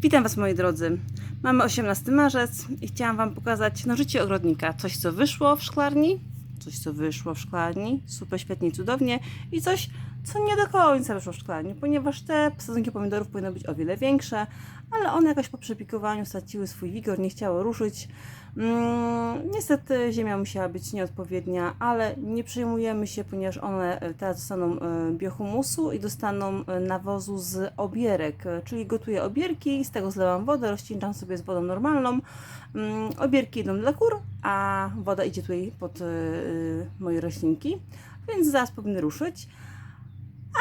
Witam Was moi drodzy. Mamy 18 marzec i chciałam Wam pokazać no, życie ogrodnika. Coś co wyszło w szklarni, coś co wyszło w szklarni, super świetnie cudownie i coś co nie do końca wyszło w szklarni, ponieważ te sadzonki pomidorów powinny być o wiele większe, ale one jakoś po przepikowaniu straciły swój wigor, nie chciały ruszyć. Mm, niestety ziemia musiała być nieodpowiednia, ale nie przejmujemy się, ponieważ one e, teraz dostaną e, biohumusu i dostaną e, nawozu z obierek, czyli gotuję obierki, z tego zlewam wodę, rozcieńczam sobie z wodą normalną. Mm, Obierki idą dla kur, a woda idzie tutaj pod moje roślinki, więc zaraz powinny ruszyć.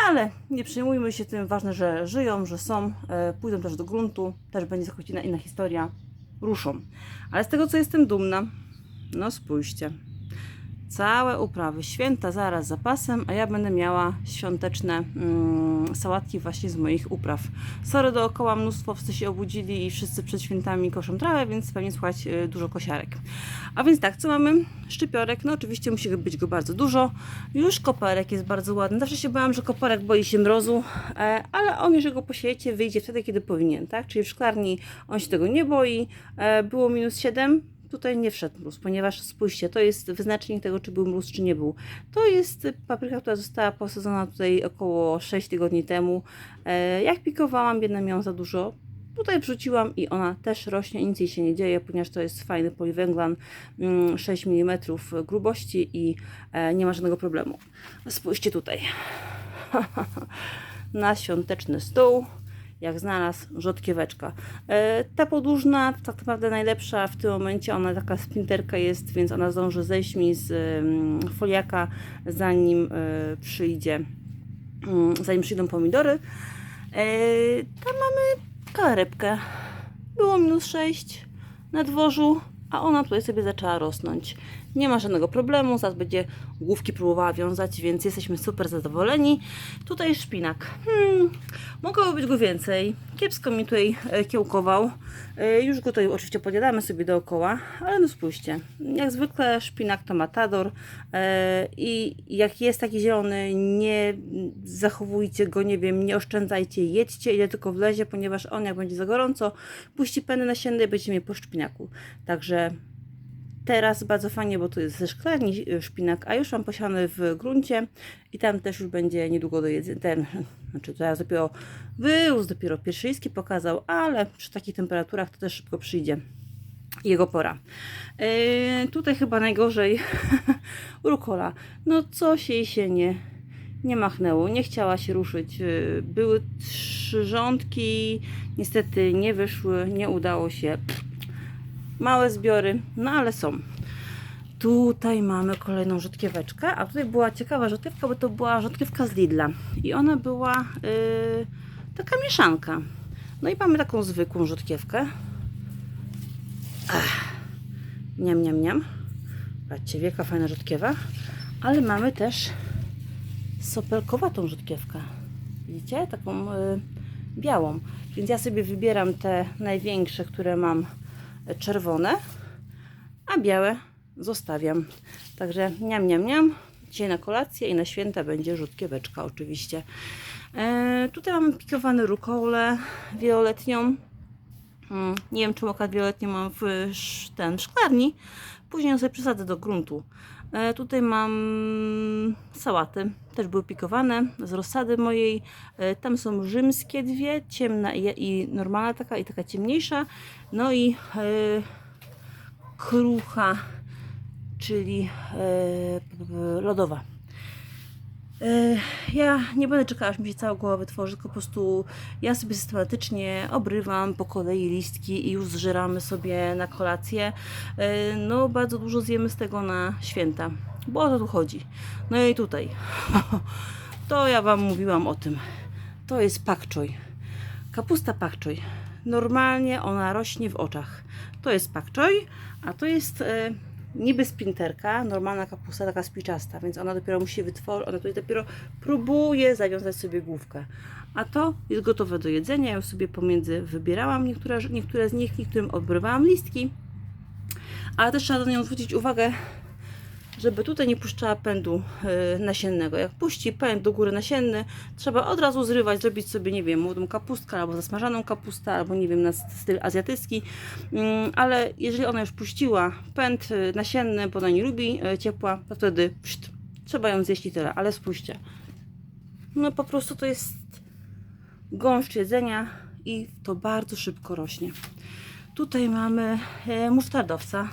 Ale nie przejmujmy się tym, ważne, że żyją, że są, e, pójdą też do gruntu, też będzie inna, inna historia, ruszą. Ale z tego, co jestem dumna, no spójrzcie, całe uprawy, święta zaraz za pasem, a ja będę miała świąteczne mm, sałatki właśnie z moich upraw. Sorry, dookoła mnóstwo wszyscy się obudzili i wszyscy przed świętami koszą trawę, więc pewnie słuchać y, dużo kosiarek. A więc tak, co mamy? Szczypiorek, no oczywiście musi być go bardzo dużo. Już koparek jest bardzo ładny. Zawsze się bałam, że koparek boi się mrozu, e, ale on, jeżeli go posiejecie, wyjdzie wtedy, kiedy powinien, tak? Czyli w szklarni on się tego nie boi. E, było minus 7, tutaj nie wszedł mróz, ponieważ spójrzcie, to jest wyznacznik tego, czy był mróz, czy nie był. To jest papryka, która została posadzona tutaj około 6 tygodni temu. E, Jak pikowałam, biedna miałam za dużo. Tutaj wrzuciłam i ona też rośnie, nic jej się nie dzieje, ponieważ to jest fajny poliwęglan, mm, 6 mm grubości i e, nie ma żadnego problemu. Spójrzcie tutaj. Na świąteczny stół jak znalazł rzodkieweczka. E, ta podłużna, tak naprawdę najlepsza w tym momencie, ona taka spinterka jest, więc ona zdąży zejść mi z mm, foliaka, zanim e, przyjdzie, mm, zanim przyjdą pomidory. E, tam mamy karebkę. Było minus 6 na dworzu, a ona tutaj sobie zaczęła rosnąć. Nie ma żadnego problemu, zaraz będzie główki próbowała wiązać, więc jesteśmy super zadowoleni. Tutaj szpinak. Hmm, mogło być go więcej. Kiepsko mi tutaj e, kiełkował. E, Już go tutaj oczywiście podjadamy sobie dookoła, ale no spójrzcie. Jak zwykle szpinak to matador e, i jak jest taki zielony, nie zachowujcie go, nie wiem, nie oszczędzajcie, jedźcie ile tylko wlezie, ponieważ on jak będzie za gorąco, puści peny nasienne i będziecie mieli po szpinaku. Także Teraz bardzo fajnie, bo tu jest ze szklarni y, szpinak, a już mam posiany w gruncie i tam też już będzie niedługo do jedzenia. Ten, znaczy teraz dopiero wyrósł, dopiero pierwszyjski pokazał, ale przy takich temperaturach to też szybko przyjdzie jego pora. Yy, tutaj chyba najgorzej rukola. No coś jej się nie, nie machnęło, nie chciała się ruszyć. Yy, Były trzy rządki, niestety nie wyszły, nie udało się małe zbiory, no ale są. Tutaj mamy kolejną rzodkieweczkę, a tutaj była ciekawa rzodkiewka, bo to była rzodkiewka z Lidla i ona była yy, taka mieszanka. No i mamy taką zwykłą rzodkiewkę. Ach, niam, niam, niam. Patrzcie, wielka fajna rzodkiewa, ale mamy też sopelkowatą rzodkiewkę. Widzicie? Taką yy, białą. Więc ja sobie wybieram te największe, które mam czerwone, a białe zostawiam. Także niam, niam, niam. Dzisiaj na kolację i na święta będzie rzutkieweczka oczywiście. E, tutaj mamy pikowane rukolę wieloletnią. Mm, Nie wiem, czemu akurat wieloletnią mam w, ten, szklarni. Później ją sobie przesadzę do gruntu. E, tutaj mam sałaty, też były pikowane z rozsady mojej. E, tam są rzymskie dwie, ciemna i, normalna taka i taka ciemniejsza. No i e, krucha, czyli lodowa. E, Ja nie będę czekała, aż mi się cała głowa wytworzy, tylko po prostu ja sobie systematycznie obrywam po kolei listki i już zżeramy sobie na kolację. E, No, bardzo dużo zjemy z tego na święta, bo o to tu chodzi. No i tutaj, to ja Wam mówiłam o tym. To jest pakczoj. Kapusta pakczoj. Normalnie ona rośnie w oczach. To jest pakczoj, a to jest e, niby spinterka, normalna kapusta taka spiczasta, więc ona dopiero musi wytworzyć, ona tutaj dopiero próbuje zawiązać sobie główkę. A to jest gotowe do jedzenia. Ja już sobie pomiędzy wybierałam niektóre, niektóre z nich, niektórym odbrywałam listki. Ale też trzeba na nią zwrócić uwagę, żeby tutaj nie puszczała pędu y, nasiennego. Jak puści pęd do góry nasienny, trzeba od razu zrywać, zrobić sobie, nie wiem, młodą kapustkę albo zasmażaną kapustę, albo nie wiem, na styl azjatycki. Mm, ale jeżeli ona już puściła pęd y, nasienny, bo ona nie lubi y, ciepła, to wtedy pszt, trzeba ją zjeść i tyle. Ale spójrzcie, no po prostu to jest gąszcz jedzenia i to bardzo szybko rośnie. Tutaj mamy e, musztardowca.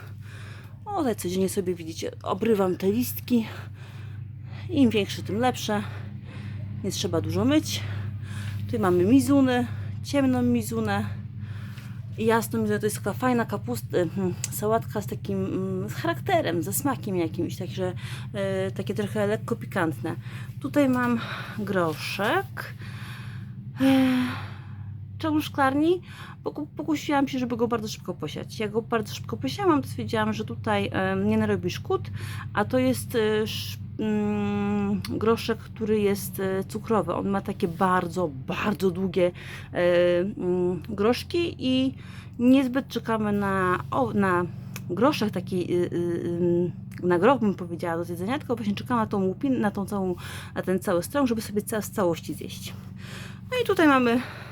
O, tutaj codziennie sobie widzicie, obrywam te listki. Im większe, tym lepsze. Nie trzeba dużo myć. Tutaj mamy mizuny, ciemną mizunę. i Jasną mizunę to jest taka fajna kapusta, hmm, sałatka z takim mm, z charakterem, ze smakiem jakimś, także e, takie trochę lekko pikantne. Tutaj mam groszek. E, Czemu szklarni? Poku- Pokusiłam się, żeby go bardzo szybko posiać. Jak go bardzo szybko posiałam, to stwierdziłam, że tutaj em, nie narobi szkód, a to jest e, mm, groszek, który jest e, cukrowy. On ma takie bardzo, bardzo długie e, mm, groszki i niezbyt czekamy na, o, na groszek taki, y, na groch bym powiedziała do jedzenia, tylko właśnie czekamy na tą łupinę, na tą całą, na ten cały strąg, żeby sobie z całości zjeść. No i tutaj mamy e,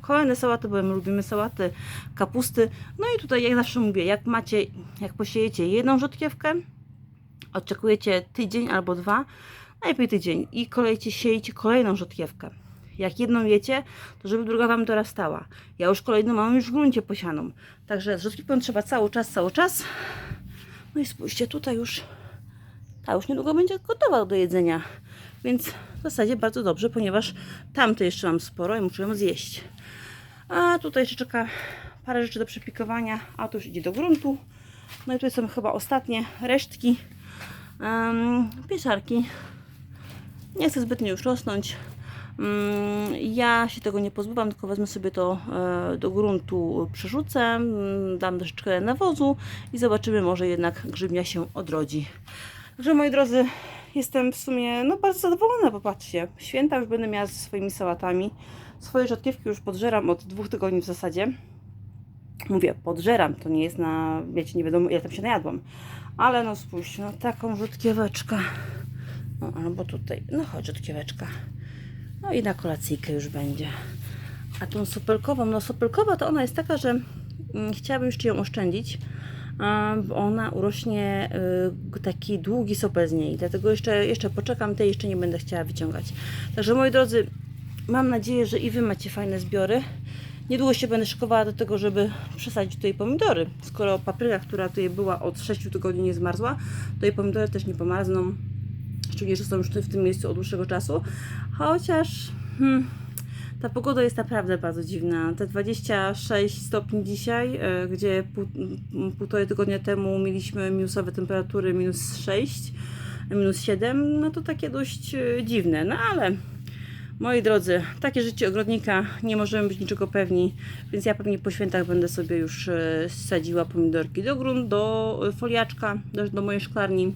kolejne sałaty, bo my lubimy sałaty, kapusty. No i tutaj jak zawsze mówię, jak macie, jak posiejecie jedną rzodkiewkę, oczekujecie tydzień albo dwa, najlepiej tydzień i kolejcie, siejcie kolejną rzodkiewkę. Jak jedną jecie, to żeby druga Wam dorastała. Ja już kolejną mam już w gruncie posianą. Także z rzodkiewką trzeba cały czas, cały czas. No i spójrzcie, tutaj już ta już niedługo będzie gotowa do jedzenia. Więc w zasadzie bardzo dobrze, ponieważ tamte jeszcze mam sporo i muszę ją zjeść. A tutaj jeszcze czeka parę rzeczy do przepikowania, a to już idzie do gruntu. No i tutaj są chyba ostatnie resztki um, pieczarki. Nie chcę zbytnio już rosnąć. Mm, Ja się tego nie pozbywam, tylko wezmę sobie to e, do gruntu, przerzucę, mm, dam troszeczkę nawozu i zobaczymy, może jednak grzybnia się odrodzi. Także moi drodzy, jestem w sumie no, bardzo zadowolona, popatrzcie. Święta już będę miała ze swoimi sałatami. Swoje rzodkiewki już podżeram od dwóch tygodni w zasadzie. Mówię, podżeram, to nie jest na, wiecie, nie wiadomo ile tam się najadłam. Ale no spójrz, no taką rzodkieweczkę. No albo tutaj, no chodź rzodkieweczka. No i na kolacyjkę już będzie. A tą sopelkową, no sopelkowa to ona jest taka, że mm, chciałabym jeszcze ją oszczędzić, ona urośnie y, taki długi sopel z niej. Dlatego jeszcze, jeszcze poczekam, tej jeszcze nie będę chciała wyciągać. Także moi drodzy, mam nadzieję, że i Wy macie fajne zbiory. Niedługo się będę szykowała do tego, żeby przesadzić tutaj pomidory. Skoro papryka, która tutaj była od 6 tygodni nie zmarzła, to i pomidory też nie pomarzną. Szczególnie, że są już w tym miejscu od dłuższego czasu. Chociaż hmm, ta pogoda jest naprawdę bardzo dziwna. Te 26 stopni dzisiaj, e, gdzie półtorej tygodnia temu mieliśmy minusowe temperatury minus 6, minus 7, no to takie dość e, dziwne. No ale moi drodzy, takie życie ogrodnika, nie możemy być niczego pewni, więc ja pewnie po świętach będę sobie już e, sadziła pomidorki do grunt, do foliaczka, do mojej szklarni.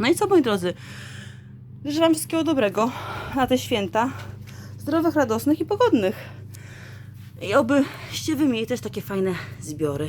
No i co moi drodzy, życzę Wam wszystkiego dobrego na te święta, zdrowych, radosnych i pogodnych. I obyście Wy mieli też takie fajne zbiory.